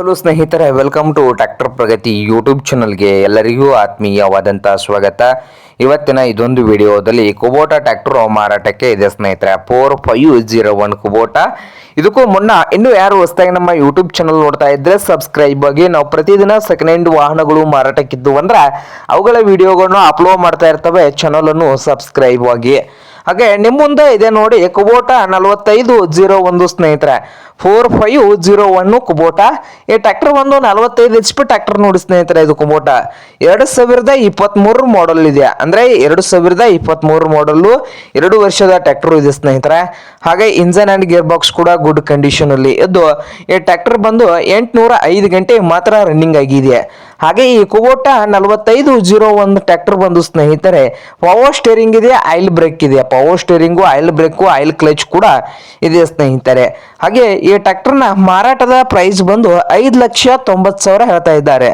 Hello ಸ್ನೇಹಿತರೆ welcome to tractor Pragati YouTube ಚಾನಲ್ಗೆ ಎಲ್ಲರಿಗೂ ಆತ್ಮೀಯವಾದಂಥ ಸ್ವಾಗತ. ಇವತ್ತಿನ ಇದೊಂದು ವಿಡಿಯೋದಲ್ಲಿ ಕುಬೋಟಾ ಟ್ರ್ಯಾಕ್ಟರ್ ಮಾರಾಟಕ್ಕೆ ಇದೆ ಸ್ನೇಹಿತರೆ four five zero one Kubota. ಇದಕ್ಕೂ ಮುನ್ನ ಇನ್ನು ಯಾರು ಹೊಸದಾಗಿ ನಮ್ಮ ಯೂಟ್ಯೂಬ್ ಚಾನಲ್ ನೋಡ್ತಾ ಇದ್ರೆ ಸಬ್ಸ್ಕ್ರೈಬ್ ಆಗಿ, ನಾವು ಪ್ರತಿದಿನ ಸೆಕೆಂಡ್ ಹ್ಯಾಂಡ್ ವಾಹನಗಳು ಮಾರಾಟಕ್ಕಿದ್ದು ಅಂದ್ರೆ ಅವುಗಳ ವಿಡಿಯೋಗಳನ್ನು ಅಪ್ಲೋಡ್ ಮಾಡ್ತಾ ಇರ್ತವೆ ಚಾನಲ್ ಅನ್ನು ಸಬ್ಸ್ಕ್ರೈಬ್ ಆಗಿ. ಹಾಗೆ ನಿಮ್ಮ ಮುಂದೆ ಇದೆ ನೋಡಿ ಕುಬೋಟ ನಲವತ್ತೈದು ಜೀರೋ ಒಂದು ಸ್ನೇಹಿತರೆ. Four five zero one Kubota. ಈ ಟ್ರ್ಯಾಕ್ಟರ್ ಒಂದು ನಲವತ್ತೈದು ಎಚ್ ಪಿ ಟ್ರ್ಯಾಕ್ಟರ್ ನೋಡಿ ಸ್ನೇಹಿತರೆ ಇದು ಕುಬೋಟ. ಎರಡು ಸಾವಿರದ ಇಪ್ಪತ್ತ್ಮೂರು ಮಾಡಲ್ ಇದೆ ಅಂದರೆ ಎರಡು ಸಾವಿರದ ಇಪ್ಪತ್ತ್ಮೂರು ಮಾಡಲ್ಲು ಎರಡು ವರ್ಷದ ಟ್ರ್ಯಾಕ್ಟರ್ ಇದೆ ಸ್ನೇಹಿತರೆ. ಹಾಗೆ ಇಂಜನ್ ಆ್ಯಂಡ್ ಗೇರ್ ಬಾಕ್ಸ್ ಕೂಡ ಗುಡ್ ಕಂಡೀಷನಲ್ಲಿ ಇದ್ದು ಈ ಟ್ರ್ಯಾಕ್ಟರ್ ಬಂದು ಎಂಟುನೂರ ಐದು ಗಂಟೆ ಮಾತ್ರ ರನ್ನಿಂಗ್ ಆಗಿದೆ ಹಾಗೆ ಈ ಕುಬೋಟ ನಲವತ್ತೈದು ಜೀರೋ ಒಂದು ಟ್ರ್ಯಾಕ್ಟರ್ ಬಂದು ಸ್ನೇಹಿತರೆ ಪವರ್ ಸ್ಟೇರಿಂಗ್ ಇದೆ ಆಯಿಲ್ ಬ್ರೇಕ್ ಇದೆ power steering oil brake oil clutch ಕೂಡ ಇದೆ ಸ್ನೇಹಿತರೆ? ಹಾಗೆ ಈ ಟ್ರ್ಯಾಕ್ಟರ್ನ ಮಾರಾಟದ ಪ್ರೈಸ್ ಬಂದು ಐದು ಲಕ್ಷ ತೊಂಬತ್ತು ಸಾವಿರ ಹೇಳ್ತಾ ಇದ್ದಾರೆ.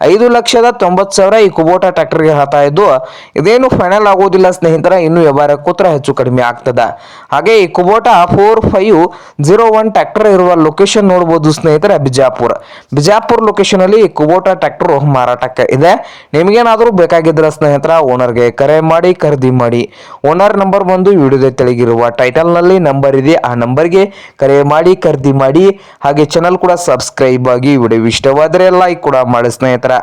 ಐದು ಲಕ್ಷದ ತೊಂಬತ್ತು ಸಾವಿರ ಈ ಕುಬೋಟಾ ಟ್ರ್ಯಾಕ್ಟರ್ಗೆ ಹಾತಾ ಇದ್ದು, ಇದೇನು ಫೈನಲ್ ಆಗೋದಿಲ್ಲ ಸ್ನೇಹಿತರ, ಇನ್ನು ವ್ಯವಹಾರ ಕೂತ್ರ ಹೆಚ್ಚು ಕಡಿಮೆ ಆಗ್ತದ. ಹಾಗೆ ಈ Kubota four five zero one tractor ಇರುವ ಲೊಕೇಶನ್ ನೋಡ್ಬೋದು ಸ್ನೇಹಿತರೆ, ಬಿಜಾಪುರ. ಬಿಜಾಪುರ ಲೊಕೇಶನ್ ಅಲ್ಲಿ ಈ ಕುಬೋಟಾ ಟ್ರ್ಯಾಕ್ಟರ್ ಮಾರಾಟಕ್ಕೆ ಇದೆ. ನಿಮಗೇನಾದರೂ ಬೇಕಾಗಿದ್ರೆ ಸ್ನೇಹಿತರ ಓನರ್ಗೆ ಕರೆ ಮಾಡಿ, ಖರೀದಿ ಮಾಡಿ. ಓನರ್ ನಂಬರ್ ಬಂದು ವಿಡಿಯೋದ ತೆಳಗಿರುವ ಟೈಟಲ್ನಲ್ಲಿ ನಂಬರ್ ಇದೆ. ಆ ನಂಬರ್ಗೆ ಕರೆ ಮಾಡಿ, ಖರೀದಿ ಮಾಡಿ. ಹಾಗೆ ಚಾನಲ್ ಕೂಡ ಸಬ್ಸ್ಕ್ರೈಬ್ ಆಗಿ, ವಿಡಿಯೋ ಇಷ್ಟವಾದರೆ ಲೈಕ್ ಕೂಡ ಮಾಡಿ ಸ್ನೇಹಿತರ.